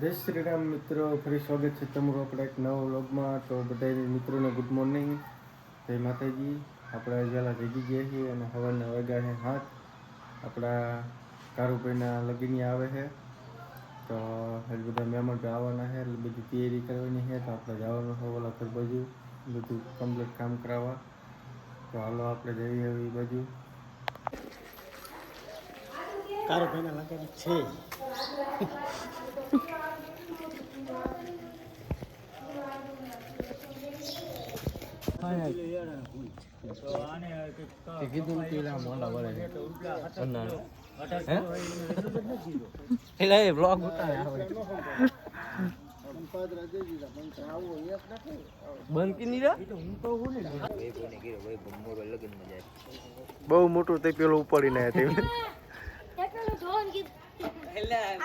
જય શ્રી રામ મિત્રો, ફરી સ્વાગત છે તમારું આપણા એક નવા વ્લોગમાં. તો બધા મિત્રોને ગુડ મોર્નિંગ જય માતાજી. આપણે વહેલા જગી ગયા છીએ અને હવાના વાગ્યા હાથ આપણા કારુભાઈના લગીની આવે છે. તો એટલે બધા મહેમાન આવવાના છે, એટલે બધી તૈયારી કરવાની છે. તો આપણે જવાનું છે ઓલા ઘર બાજુ, બધું કમ્પ્લીટ કામ કરાવવા. તો હાલો આપણે જઈએ એ બાજુ. કારો ભાઈના લગન છે બહુ મોટું તે પેલું ઉપાડીને આવ્યા તે.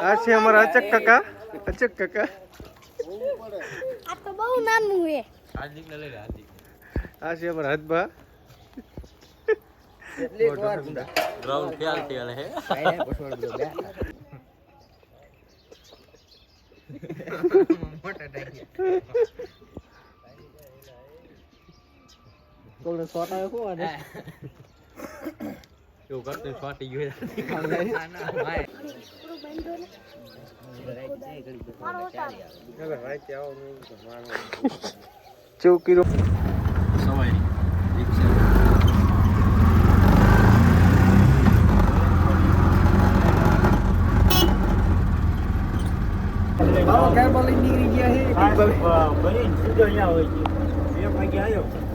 આ છે અમારા અચક કાકા અચક કાકા. આ તો બહુ નાનું હે હાર્દિક ને લઈ લે હાર્દિક આ છે અમારા હદબા ગ્રાઉન્ડ ખ્યાલ હે. આવ્યો કોણ આને? એવું કરતું ફાટી ગયું ચૌકી સવાય આવો ગરબા લઈને નીકળી ગયા છે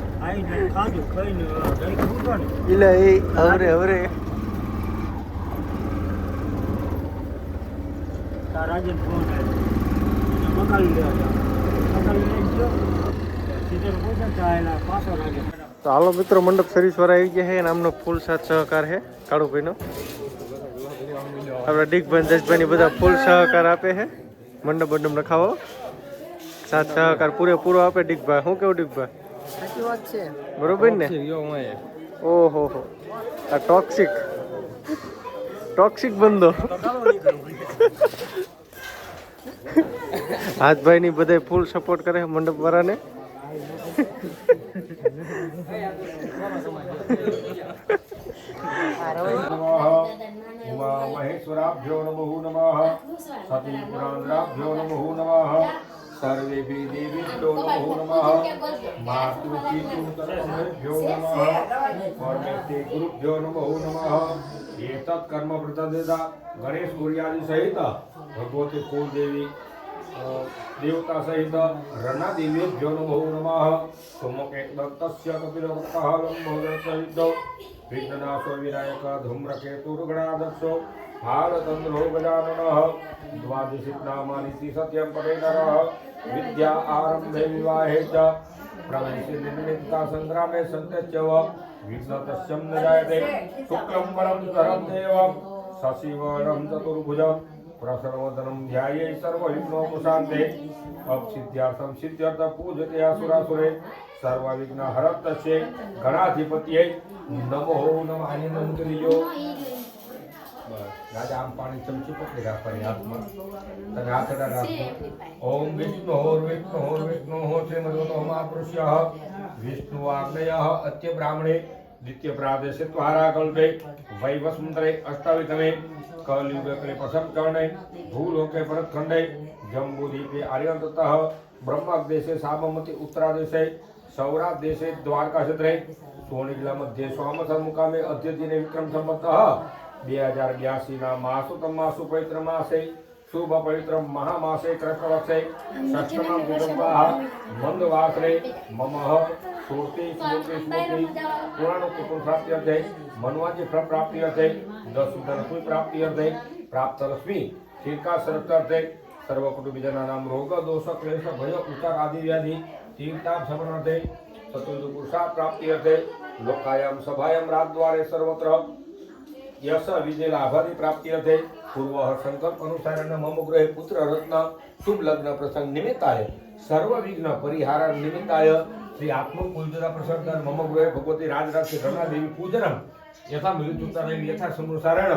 બની ಏ ಅವರೇ ಅವರೇ રાજન ફોન તો હાલો મિત્રો મંડપ સર્વિસ આવી ગયા છે અને આમનો ફૂલ સાથ સહકાર છે કાળુભાઈનો આપણા ડીગભાઈ દશભાઈ બધા ફૂલ સહકાર આપે છે. મંડપ મંડપ નખાવો. સાથ સહકાર પૂરેપૂરો આપે ડીગભાઈ. શું કેવું ડીકભાઈ સાચી વાત છે. બરોબર ને? ઓહો હો. આ ટોક્સિક ટોક્સિક બંદો. હાથભાઈ ની બધા ફૂલ સપોર્ટ કરે મંડપ વાળાને. મહેશ્વરાભ્યો નમો નમઃ. સતી પુરાંદ્રાભ્યો નમો નમઃ. સર્વેભી દેવીભ્યો નમો નમઃ માતૃપિતૃભ્યો નમઃ પરમેતે ગુરુભ્યો નમો નમઃ એતત કર્મ પ્રતદેતા ગણેશ ગુરિયાદી સહિત ભગવતી કુળદેવી દેવતા સહિત રના દિવ્યેભ્યો નમો નમઃ સોમકે દત્તસ્ય કપિલ વક્તઃ લંબોદર સહિત વિઘ્નનાશો વિનાયક ધૂમ્રકેતુર્ગણાદર્શો હાડતંદ્રો ગજાનન દ્વાદશિબ્રામાનિતિ સત્યમ પરે નર વિદ્યા આરંભે વિવાહે ચ પ્રવેશે નિર્મિતા સંગ્રામે સંતચ્યવ વિઘ્નતસ્યમ ન જાયતે શુક્લમ વરમ ધરમ દેવમ સશિવરમ ચતુર્ભુજમ પ્રસર્વદનમ ધ્યાયે સર્વવિઘ્નોપશાંતે અપસિદ્ધ્યાર્થમ સિદ્ધ્યર્થ પૂજતે અસુરાસુરે સર્વવિઘ્ન હરત છે ગણાધિપત્યે નમો નમાય નમ કરીયો રાજા આમ પાણી ચમચી પકડી રાખવાની હાથમાં. તને હાથડા રાખો ઓમ વિષ્ણુ વિષ્ણુ વિષ્ણુ શ્રીમદો મહાપુરુષ્ય વિષ્ણુ આગ્નેય અત્ય બ્રાહ્મણે દ્વિતીય પ્રાદેશે ત્વારા કલ્પે વૈવસ્મંતરે અષ્ટાવિતમે કલયુગે કલે પ્રસમ કરણે ભૂલોકે પરતખંડે જંબુદીપે આર્યંતતઃ બ્રહ્મદેશે સાબમતી ઉત્તરાદેશે સૌરાષ્ટ્ર દેશે દ્વારકા ક્ષેત્રે સોનીગલા મધ્ય સ્વામસર મુકામે અધ્યતિને વિક્રમ સંવત બે હજાર બ્યાસી ના માસુતમ માસુ પવિત્ર માસે શુભ પવિત્ર મહામાસે કૃષ્ણવક્ષે ષષ્ઠમાં કુટુંબા મંદવાસરે મમહ સુરતિ સ્મૃતિ સ્મૃતિ પુરાણ કુટુંબ પ્રાપ્તિ અર્થે મનવાજી ફળ પ્રાપ્તિ અર્થે દસ લક્ષ્મી પ્રાપ્તિ અર્થે પ્રાપ્ત લક્ષ્મી શિરકા સરક અર્થે સર્વ કુટુંબીજના નામ રોગ દોષ ક્લેશ ભય ઉતાર આદિ વ્યાધિ તીર્થામ સમરણ અર્થે ચતુર્થ પુરુષાર્થ પ્રાપ્તિ અર્થે લોકાયમ સભાયમ રાજદ્વારે સર્વત્ર યશ વિજય લાભાની પ્રાપ્તિ અર્થે પૂર્વ સંકલ્પ અનુસાર મમ ગ્રહે પુત્ર રત્ન, શુભ લગ્ન પ્રસંગ નિમિત્તાય સર્વ વિઘ્ન પરિહાર નિમિત્તાય શ્રી આત્મ પૂજના પ્રસંગ મમગ્રહે ભગવતી રાજરાજ રમા દેવી પૂજનમ યથા મૃત્યુતા યથા સમૃસારણ.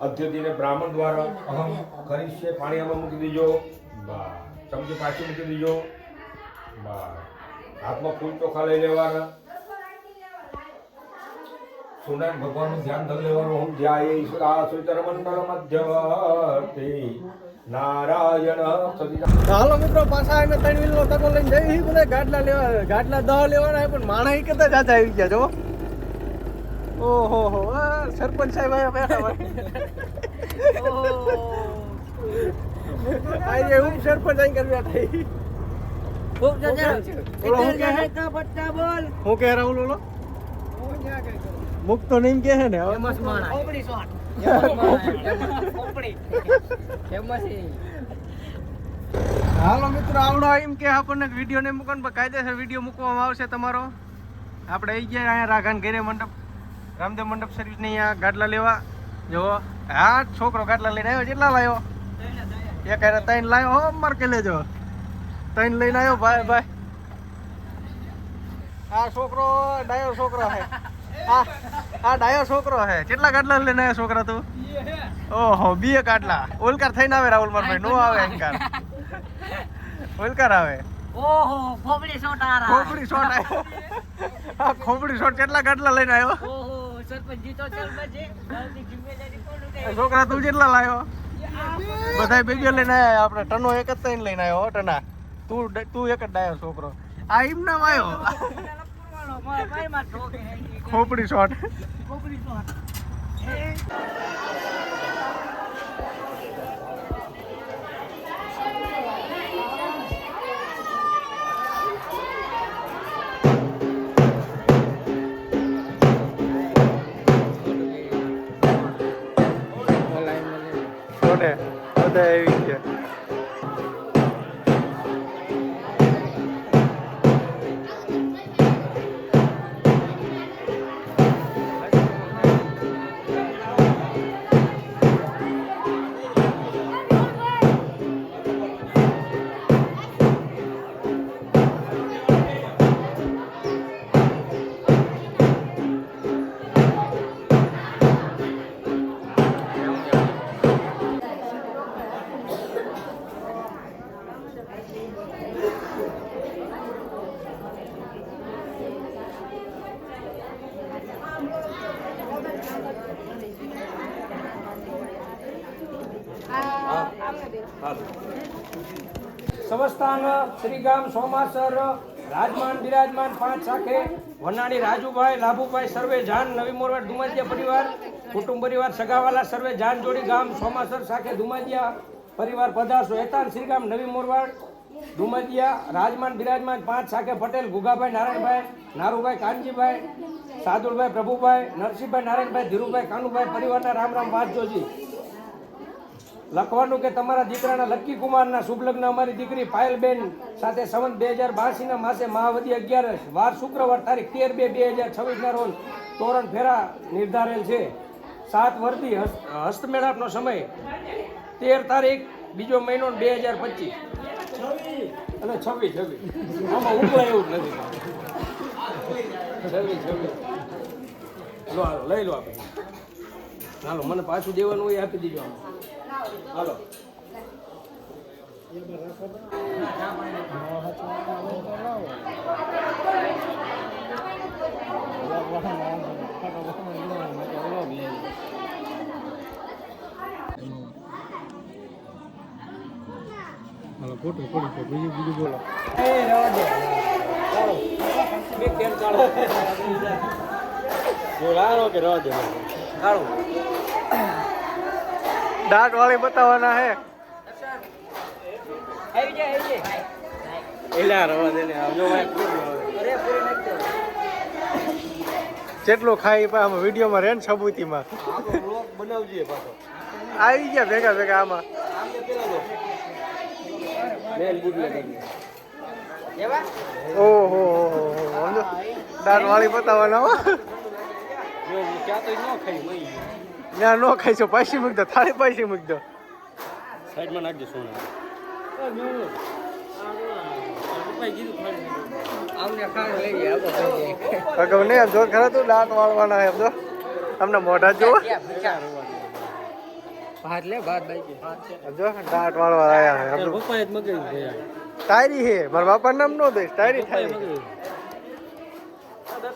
અધ્યતિને બ્રાહ્મણ દ્વારા અહમ કરીશ પાણી આમાં મૂકી દીજો. ચમચી પાછી મૂકી દીજો. હાથમાં ફૂલ ચોખા લઈ લેવાના. સોનારાયણ ભગવાનનું ધ્યાન ધરી લેવાનું. હું ધ્યાય મંડળ મધ્યવર્તી નારાયણ હાલો મિત્રો પાછા અમે ત્રણ વિલનો તકો લઈને જઈ બધા ગાડલા લેવા ગાડલા દહ લેવાના પણ માણા કદાચ જાજા આવી ગયા જો ઓહો હો આ સરપંચ સાહેબ આયા બેઠા આજે હું સરપંચ અહીં કરી થઈ ઈ. ઓલો હું કહે હું કહે રાહુલ ઓલો તો નહીં કહે છે ને હાલો મિત્રો આવડો એમ કે આપણને વીડિયો ને મૂકો ને કાયદેસર વીડિયો મૂકવામાં આવશે તમારો. આપણે આવી ગયા અહીંયા રાઘાન ઘેરે મંડપ રામદેવ મંડપ સર્વિસ ને અહીંયા ગાડલા લેવા. જો હા છોકરો ગાડલા લઈને આવ્યો કેટલા લાવ્યો એક હારે ત્રણ લાવ્યો હો માર કે લેજો. ત્રણ લઈને આવ્યો ભાઈ ભાઈ. આ છોકરો ડાયો છોકરો હે આ આ ડાયો છોકરો હે કેટલા કાટલા લઈને આવ્યો છોકરા તું ઓહો બીએ કાટલા ઓલકાર થઈને આવે રાહુલ માર ભાઈ નો આવે અહંકાર ઓલકાર આવે ઓહો ખોપડી સોટારા ખોપડી શોટ આવ્યો આ ખોપડી શોટ કેટલા કાટલા લઈને આવ્યો ઓહો સરપંચ જીતો સરપંચ જિમ્મેદારી કોણ ઉઠાવે? છોકરા તું કેટલા લાવ્યો બધા ભેગી લઈને આવ્યા આપણે ટનો એક જ થઈને લઈને આવ્યો ટના તું તું એક જ ડાયો છોકરો આ એમ નામ આવ્યો ખોપડી શોટ ખોપડી. શોટે બધા એવી છે સમસ્તાન શ્રી ગામ સોમાસર, રાજમાન, બિરાજમાન પાંચ શાખે, વનાણી રાજુભાઈ, લાભુભાઈ, સર્વે જાન, નવી મોરવાડ ધુમાજિયા પરિવાર, કુટુંબ પરિવાર સગાવાલા, સર્વે જાન જોડી ગામ સોમાસર શાખે ધુમાજિયા પરિવાર પધારશો. હેતાન શ્રી ગામ નવી મોરવાડ ધુમાજિયા રાજમાન, બિરાજમાન પાંચ શાખે પટેલ, ગુગાભાઈ, નારાયણભાઈ, નારુભાઈ, કાનજીભાઈ, સાદુલભાઈ, પ્રભુભાઈ, નરસિંહભાઈ, નારાયણભાઈ, ધીરુભાઈ, કાનુભાઈ, પરિવારના રામ રામ વાંચોજી લખવાનું કે તમારા દીકરાના લક્કી કુમારના શુભ લગ્ન અમારી દીકરી પાયલબેન સાથે સંવંત બે હજાર બાસીના માસે મહાવતી અગિયારસ વાર શુક્રવાર તારીખ તેર બે બે હજાર છવ્વીસના રોજ તોરણ ફેરા નિર્ધારેલ છે. સાત વર્તી હસ્ત- હસ્તમેળાપનો સમય તેર તારીખ બીજો મહિનો બે હજાર પચીસ. અને છવ્વીસ છવ્વીસ. આમાં ઉકળાય એવું જ નથી. છવ્વીસ છવ્વીસ. લો લઈ લો આપણે ચાલો મને પાછું દેવાનું હોય એ આપી દીજો આમાં. હાલો. ફોટો પડી બીજું બીજું બોલો એ રહેવા દે ચાલો બે કેમ ચાલો બોલાવો કે રવા દે ચાલો દાંત વાળી બતાવવાના હે. જેટલું ખાઈ આમાં વિડીયોમાં રેન સબૂતીમાં બનાવજે આવી ગયા ભેગા ભેગા આમાં. ઓહો દાંત વાળી બતાવવાના ક્યાં તો ન ખાઈ ત્યાં નો ખાઈશો પાછી મૂકી દો થાળી પાછી મૂકી દો. સાઈડમાં નાખજો સોના. અગાઉ નહીં આમ જો ખરા તું દાંત વાળવાના એમ જો. તમને મોઢા જુઓ. ભાત લે ભાત બાઈકે જો દાંત વાળવા છે ટાયરી હે મારા બાપા નામ નો દઈશ ટાયરી થાય.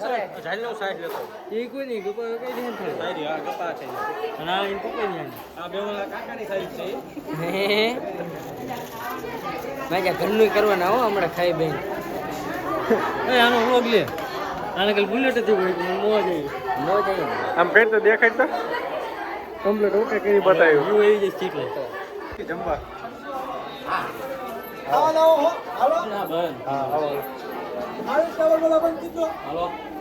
એ કોઈ નહીં ગપ્પા કઈ દે થાય? હા ગપ્પા છે. અને આ ઇન પપ્પા નહીં આ બે વાળા કાકાની ખાઈ છે. માજા ઘરનું કરવાના હો હમણાં ખાઈ બેન. એ આનો વ્લોગ લે. આને કાલ બુલેટ હતી કોઈ મોજ આવી. મોજ આવી. આમ પેટ તો દેખાય તો. કમ્પ્લીટ ઓકે કરી બતાવ્યું. હું એવી જ શીખ લે જમવા. હા બંધ હા. આવો હાલો હા હા દે શાક લેતો લે ડીગાને ડીગાને દઈ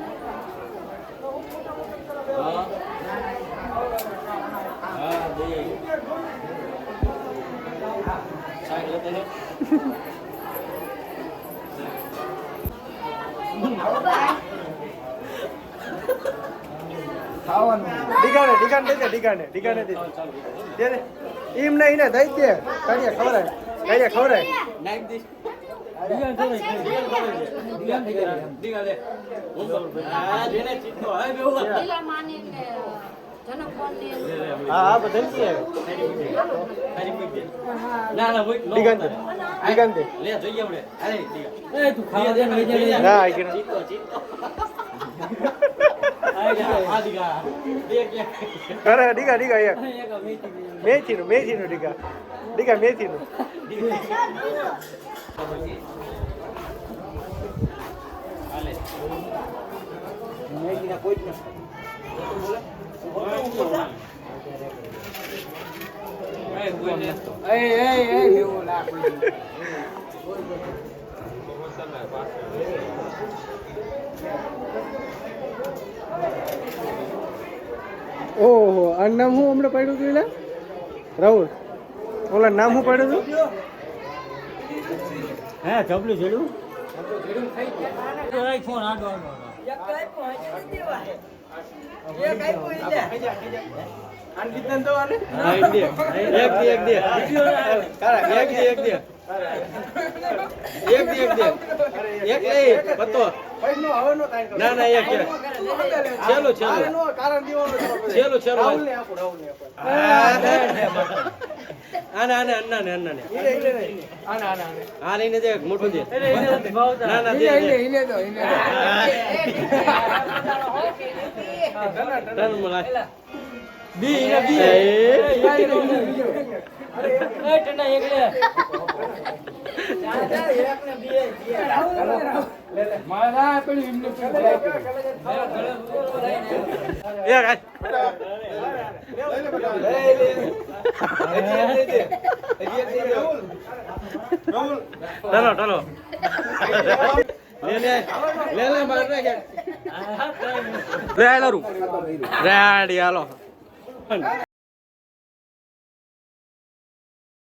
દે ડીગાને ડીગાને દઈ દે દે એમ નહીં ને દઈ દે કાઢીએ ખવડાય કાઢીએ ખવડાય નાઈક દે દિગાન તો દિગાન દિગાન દિગાન લે આ જેને ચીતો હે બેવ પેલા માને ને જનક બોલને હા હા બધા છે તારી મૂક દે ના ના મૂક નો ડીગાન દે ડીગાન દે લે જોઈએ આપણે અરે દિગા એ તું ખાવા દે લઈ જા ના અરે ડીગા ડીગા એક એક મીઠી મેથીનું મેથીનું ડીગા ડીગા મેગી ના ઓહો આ નામ હું હમણાં પાડ્યું હતું એટલે રાહુલ. ઓલા નામ હું પાડ્યું હતું? હે જબલું જેડું? ફોન આડો આડો હા એક દે. એક દે એક દે. એક દે એક દે. એક દે એક દે. એક લઈ પતો ના ના એક એક ચાલો ચાલો કારણ આને આને અન્ના ને અન્ના ને ઈને ઈને નહીં આના આના આના. આ લઈને દે મોટું દે ના ના દે દે તન મલા બી ઈને બી મારા પેલી એમને એ કાઈ ચલો ચલો લે લે લે લે માર રે લે લે રૂ રેડી હાલો